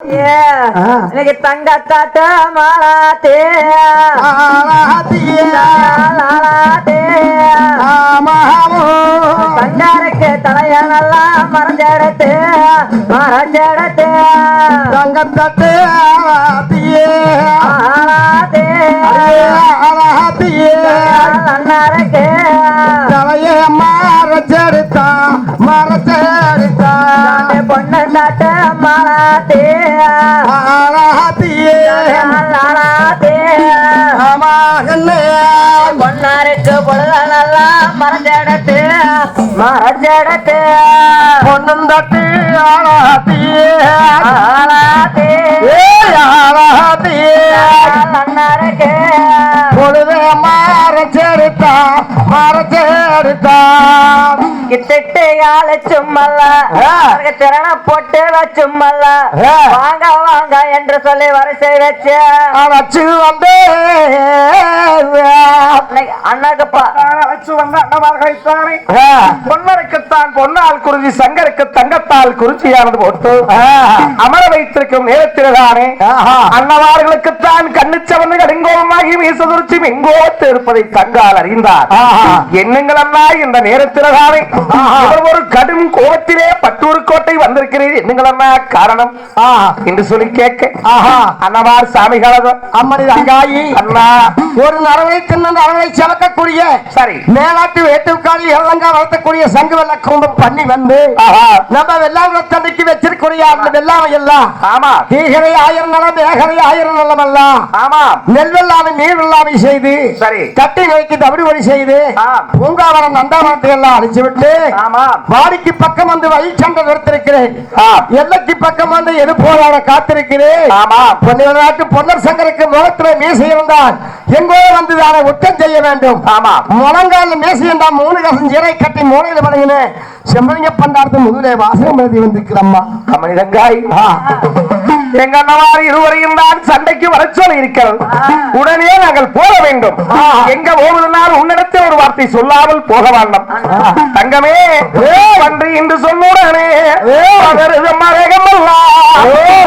எனக்கு தங்க காட்ட மாலாத்தே. தங்காருக்கு தலைய நல்லா மறைஞ்செடுத்து மறைஞ்செடுத்து. தங்கத்தட்டு மாலாத்தே ஆராத்தியே நல்லா மறைஞ்செடுத்து மறைஞ்செடுத்து பொன்னந்தட்டு ஆராத்தியே ஆளாத்தே ஏய் ஆராத்தியே அண்ணாருக்கு பொழுதே மறைச்செடுத்தா கிட்டிட்டு யாழ சும்மல்ல திறன போட்டு வச்சும்மல்ல. வாங்க வாங்க என்று சொல்லி வரிசை வச்சு. அழைச்சு வந்து. அன்னைக்கு அண்ணாக்குப்பா அழைச்சு வந்த அண்ணமார்களைத்தானே பொன்னருக்குத்தான் பொன்னால் குறிஞ்சி சங்கருக்கு தங்கத்தால் குறிச்சியானது போட்டு. அமர வைத்திருக்கும் நேரத்தில்தானே. அன்னவார்களுக்குத்தான் கண்ணுச்சவந்து கடுங்கோமாகி மீசதுரிச்சி மெங்கோத்து இருப்பதை தங்கால் அறிந்தார். அண்ணா இந்த நேரத்தில்தானே. ஒரு கடும் கோபத்திலே பட்டூர் கோட்டை வந்திருக்கிறீர். அண்ணா காரணம்? என்று சொல்லி கேட்க. அன்னவார் சாமிகளதும் அம்மனி தங்காயி அண்ணா. ஒரு நரவை தின்னு நரவை சமக்கக்கூடிய சரி. மேலாட்டு வேட்டுக்காளி எல்லங்கா வளர்த்தக்கூடிய சங்கு வெள்ள கும்பம் பண்ணி வந்து நம்ம வெள்ளாம தண்டைக்கு வச்சிருக்கூடிய அந்த வெள்ளாமை எல்லாம் ஆமா. தீகரை ஆயிரம் நலம் ஏகரை ஆயிரம் நலம் எல்லாம் ஆமா. நெல் வெள்ளாமை நீர் வெள்ளாமை செய்து சரி. கட்டி நோய்க்கு தவிடு வழி செய்து ஆம். பூங்காவனம் நந்தாவனத்தை எல்லாம் அழிச்சு விட்டு ஆமா வாடிக்கு பக்கம் வந்து வழிச்சண்டை நிறுத்திருக்கிறேன் ஆம். எல்லைக்கு பக்கம் வந்து எது போராட காத்திருக்கிறேன். நாட்டு பொன்னர் சங்கருக்கு முகத்திலே மீசை இருந்தால் எங்கோ வந்து தானே உத்தம் செய்ய வேண்டும். ஆமா முழங்கால மீசை இருந்தால் மூணு கசம் ஜீரை கட்டி மூலையில பழகினேன் செம்பலிங்க பண்டாரத்து முதலே வாசகம் எழுதி வந்திருக்கிறம்மா. அம்மனி தங்காய் எங்க அண்ணவார் இருவரையும் தான் சண்டைக்கு வர சொல்லி இருக்கிறது உடனே நாங்கள் போக வேண்டும். எங்க போவதனால் உன்னிடத்தில் ஒரு வார்த்தை சொல்லாமல் போக வேண்டாம். தங்கமே பன்றி என்று சொன்னுடனே மரகமல்லா.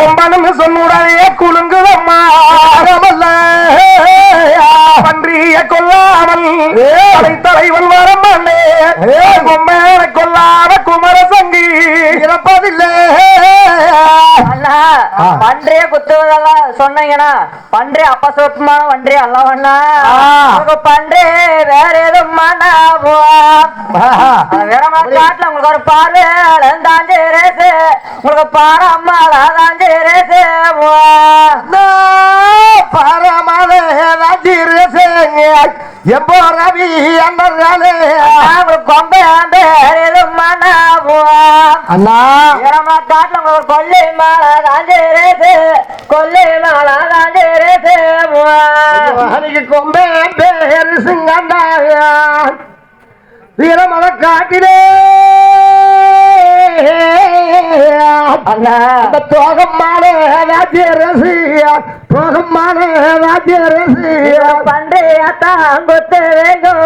கொம்பனு சொன்னுடனே குலுங்குதம்மா. பன்றிய கொல்லாமல் தலை தலைவன் வரமாண்டே கொம்பன கொல்லாத குமரசங்கி. இறப்பதில்லை. பன்றிய குத்துவதெல்லாம் சொன்னீங்கன்னா பன்றி அப்பசோத்தமான பன்றி அல்லவண்ணா. பன்றி வேற எதுவும் காட்டுல உங்களுக்கு ஒரு பார்வை தாஞ்சி ரேசு. உங்களுக்கு பாரு அம்மாளா தாஞ்சி ரேசு பரமலே ராஜீரசேங்க எப்போ ரவி உங்களுக்கு கொம்பை வேற எதுவும் அண்ணா. காட்டுல கொத்து வேண்டும்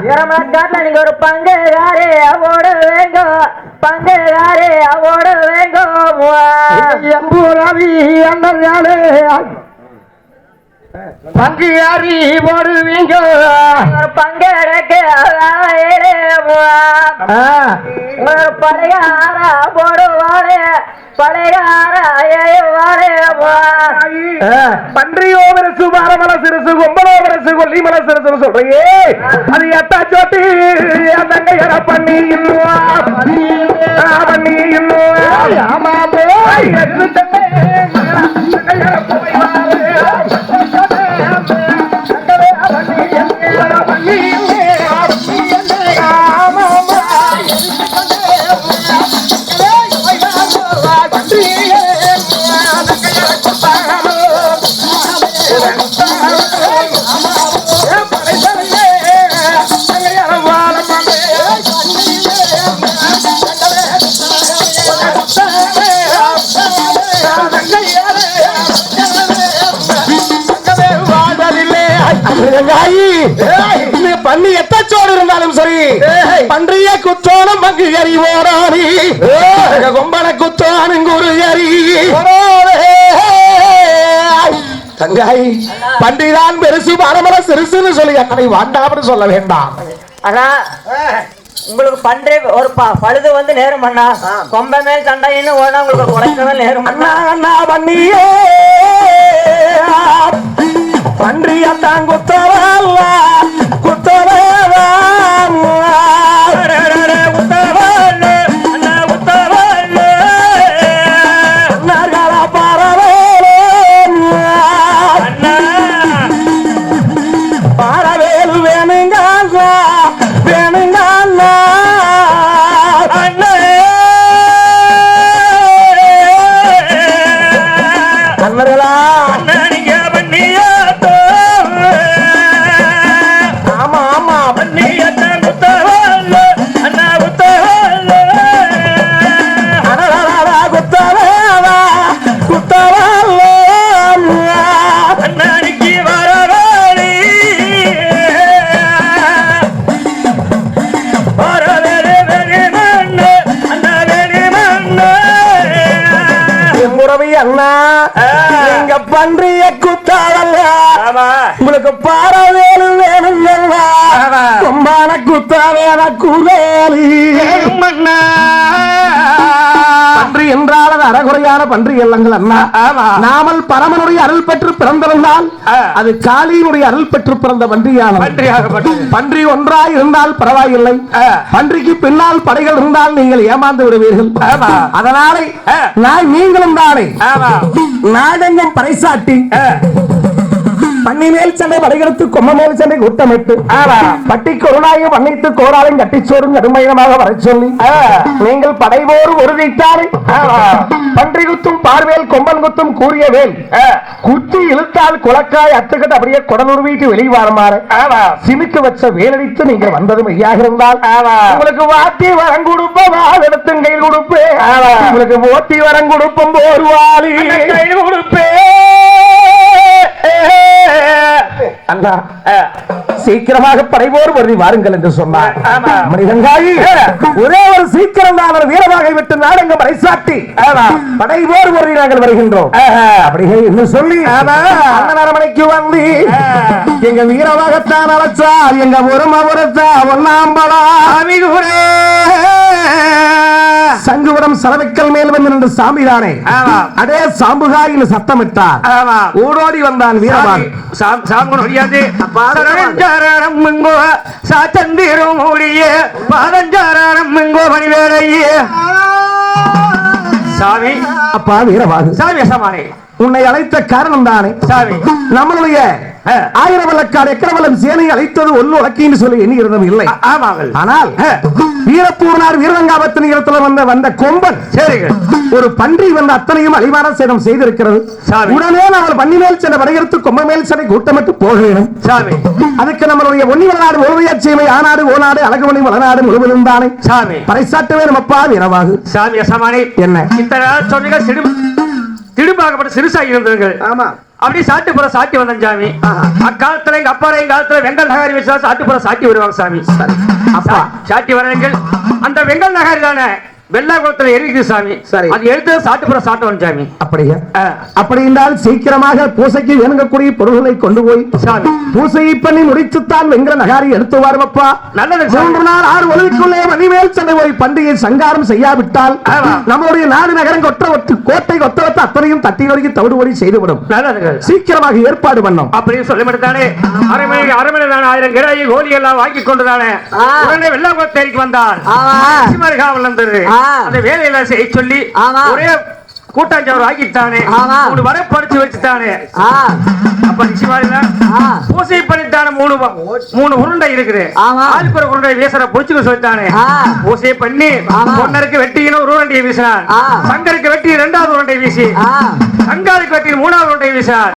வீரமக்காட்டில் நீங்க ஒரு பங்குதாரே அவோடு வேண்டும் பங்குதாரே அவோடு வேண்டும் எம்பு ரவி அண்ணாலே பங்கு யாரி போடுவீங்க? ஒரு பங்கு எனக்கு ஒரு பழையார போடுவாரே பழையார பன்றியோ மனசு மரமல சிறுசு கொம்பனோ மனசு கொல்லி சிறுசுன்னு சொல்றியே. அது எத்தா சோட்டி தங்கையர பண்ணி இன்னும் பண்ணி இன்னும் ஆமா பண்ணி எத்த குத்தச்சோடு இருந்தாலும் சரி. பன்றிய குத்தோனும் பங்கு எறி ஓடானி கொம்பன குத்தோனும் குரு எறி. தங்காய் பன்றிதான் பெருசு பரமல சிறுசுன்னு சொல்லி அத்தனை வாண்டாம்னு சொல்ல வேண்டாம். அண்ணா உங்களுக்கு பன்றே ஒரு ப- பழுது வந்து நேரும் அண்ணா. கொம்ப மேல் சண்டைன்னு ஓனா உங்களுக்கு குறைக்கவே நேரும் அண்ணா அண்ணா. அண்ணா பண்ணியே பன்றியத்தான் குத்தவல்ல குத்தவல்ல எங்க பன்றிய குத்தாவல்ல உங்களுக்கு பாரவேலு வேணுங்களா கொம்பான குத்தாவேல குவேலி. பன்றி என்றால் அது அறகுறையான பன்றி இல்லங்கள் அண்ணா நாமல் பரமனுடைய அருள் பெற்று பிறந்திருந்தால் அது காளியினுடைய அருள் பெற்று பிறந்த பன்றியானது பன்றி ஒன்றாய் இருந்தால் பரவாயில்லை. பன்றிக்கு பின்னால் படைகள் இருந்தால் நீங்கள் ஏமாந்து விடுவீர்கள். அதனாலே நான் நீங்களும் தானே. நாடெங்கும் பறைசாட்டி பண்ணி மேல் சண்டை படைகளுக்கு கொம்ம மேல் சண்டை கூட்டமிட்டு பட்டி கொருநாயகம் பண்ணித்து கோராலையும் கட்டிச்சோறும் கடுமையமாக வர சொல்லி நீங்கள் படைபோர் உறுதித்தாரை பன்றி குத்தும் பார்வேல் கொம்பன் குத்தும் கூறிய வேல் குத்தி இழுத்தால் குலக்காய் அத்துக்கிட்டு அப்படியே குடலூர் வீட்டு வெளியே வரமாறு சிமிக்கு வச்ச வேலடித்து நீங்க வந்தது மெய்யாக இருந்தால் உங்களுக்கு வாத்தி வரம் கொடுப்ப வால் எடுத்து கையில் கொடுப்பேன் உங்களுக்கு ஓட்டி வரம் கொடுப்போம் போர்வாளி. கையில் கொடுப்பேன். அண்ணா சீக்கிரமாக படைபோர் வருதி வாருங்கள் என்று சொன்னார். மனிதங்காயி ஒரே ஒரு சீக்கிரம் தான் அவர் வீரமாக விட்டு நாடெங்க பறைசாட்டி படைபோர் வருதி நாங்கள் வருகின்றோம். அப்படியே என்று சொல்லி அரமனைக்கு வந்து எங்க வீரமாகத்தான் அழைச்சார் எங்க ஒருமபுரத்தா ஒன்னாம்படா சங்குபுரம் சலவைக்கல் மேல் வந்து நின்று சாமிதானே? அதே சாம்புகாயின் சத்தமிட்டார். ஓடோடி வந்தான் வீரவான் சாத்தந்திரும் மூடிய பாதஞ்சாரம் மணிவேலையே சாமி. அப்பா வீரவாகு சாமி சமானே உன்னை அழைத்த காரணம் தானே சாமி. நம்மளுடைய ஆயிரம் வழக்காடு எக்கரவலம் சேனை அழைத்தது ஒன்னு உலக்கின்னு சொல்லி எண்ணி இருந்தது இல்லை ஆனால் வீரப்பூர்னார் வீரங்காபத்தின் இடத்துல வந்த வந்த கொம்பன். ஒரு பன்றி வந்த அத்தனையும் அழிவான சேதம் செய்திருக்கிறது. சாமி. உடனே அவள் பன்னி மேல் சென்ற வடையெடுத்து கொம்ப மேல் சென்னை கூட்டமிட்டு போக வேணும் சாமி. அதுக்கு நம்மளுடைய ஒன்னி வளநாடு முழுமையாட்சியமை ஆனாடு ஓநாடு அழகுமணி வளநாடு முழுவதும் தானே. சாமி. பறைசாட்ட வேணும் அப்பா வீரவாகு சாமி என்ன? இந்த சொன்னீங்க சிடு திடுபாகப்பட்ட சிறுசாகி இருந்ததுங்க ஆமா. அப்படி சாட்டுப்புற சாட்டி வந்தேன் சாமி. அக்காலத்துல எங்க அப்பா எங்க காலத்துல வெங்கல் நகாரி வச்சு சாட்டுப்புற சாட்டி வருவாங்க சாமி. அப்பா. சாட்டி வரங்கள் அந்த வெங்கல் நகாரி தானே. வெள்ளாகுளத்துல எரிக்குது சாமி. சரி. அது எடுத்து சாட்டுப்புற சாட்டவன் சாமி. அப்படியா. அப்படி என்றால் சீக்கிரமாக பூசைக்கு வேணுங்கக்கூடிய பொருள்களை கொண்டு போய் சாமி. பூசையை பண்ணி முடித்துத்தான் வெங்கல நகாரி எடுத்து வருவப்பா. நல்லது மூன்று நாள் ஆறு மணிமேல் சென்னை போய் பண்டிகை சங்காரம் செய்யாவிட்டால். நம்முடைய நாடு நகரம் கொட்ட ஒட்டு கோட்டை கொத்த ஒத்த அத்தனையும் தட்டி வரைக்கும் தவிடுபடி செய்துவிடும். சீக்கிரமாக ஏற்பாடு பண்ணோம். அப்படின்னு சொல்லி மட்டும்தானே. அரை மணி அரை மணி தானே ஆயிரம் கிராயி கோலி எல்லாம் வாங்கி கொண்டுதானே. உடனே வெள்ளாகுளத்தேரிக்கு வந்தான். ஆமா. சிமர்காவல் இருந்தது. அந்த வேலையெல்லாம் செய்ய சொல்லி. ஒரே கூட்டாஞ்சவர் ஆக்கிட்டானே. மூணு வரை படிச்சு வச்சுட்டானே. அப்ப ஆ பூசை பண்ணிட்டான மூணு மூணு உருண்டை இருக்குது. ஒரு உருண்டை வீசற புடிச்சுக்க சொல்லிட்டானே. பூசை பண்ணி. பொன்னருக்கு வெட்டின்னு ஒரு உருண்டையை வீசினான். சங்கருக்கு வெட்டி இரண்டாவது உருண்டை வீசி. சங்காருக்கு வெட்டி மூணாவது உருண்டை வீசினான்.